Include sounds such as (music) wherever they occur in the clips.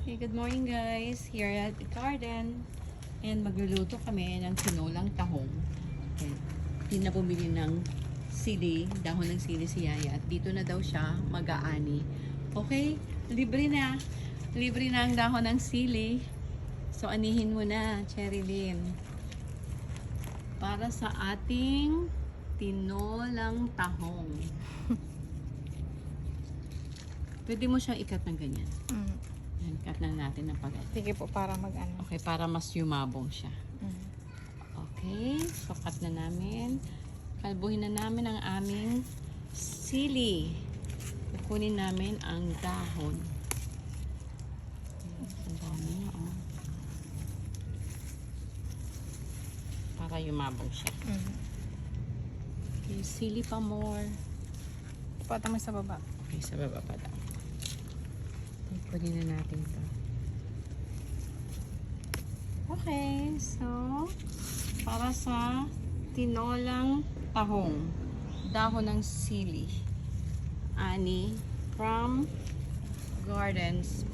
Hey, good morning guys. Here at the garden. And magluluto kami ng sinulang tahong. Okay. Hindi na bumili ng sili, dahon ng sili si Yaya. At dito na daw siya mag-aani. Okay, libre na. Libre na ang dahon ng sili. So anihin mo na, Cherry Lynn. Para sa ating tinolang tahong. (laughs) Pwede mo siyang ikat ng ganyan. Mm. Yan, cut na natin ng pag Sige po, para mag-ano. Okay, para mas yumabong siya. Mm. Okay, so cut na namin. Kalbuhin na namin ang aming sili. Kukunin namin ang dahon. Ang dami niya, oh. Para yumabong siya. Mm. Okay, sili pa more. Patama sa baba. Okay, sa baba pa daw. Kunin na natin to. Okay, so, para sa tinolang tahong, dahon ng sili, ani, from gardens,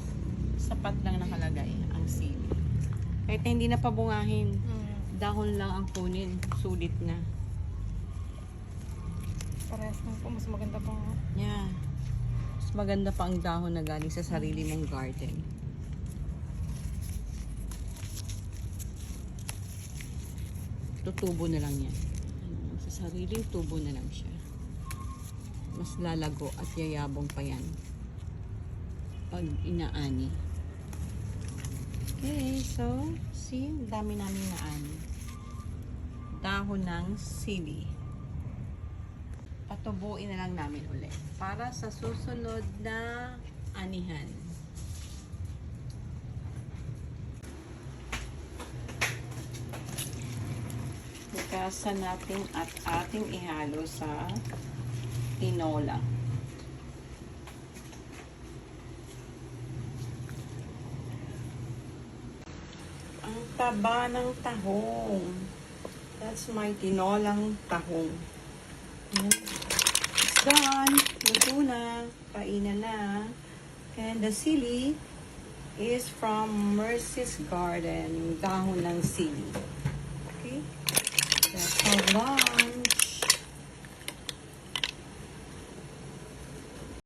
sapat lang nakalagay ang sili. Kahit na hindi na pabungahin, Mm. dahon lang ang kunin, sulit na. Parehas lang po. Mas maganda po. Yeah. Maganda pa ang dahon na galing sa sarili mong garden. Tutubo na lang yan. Sa sariling tubo na lang siya. Mas lalago at yayabong pa yan. Pag inaani. Okay, so, see, dami namin naani. Dahon ng sili patubuin na lang namin ulit para sa susunod na anihan. Bukasan natin at ating ihalo sa tinola. Ang taba ng tahong. That's my tinolang tahong. Ayan. Done. Luto na. Kainan na. And the sili is from Mercy's Garden. Dahon ng sili. Okay? That's all done.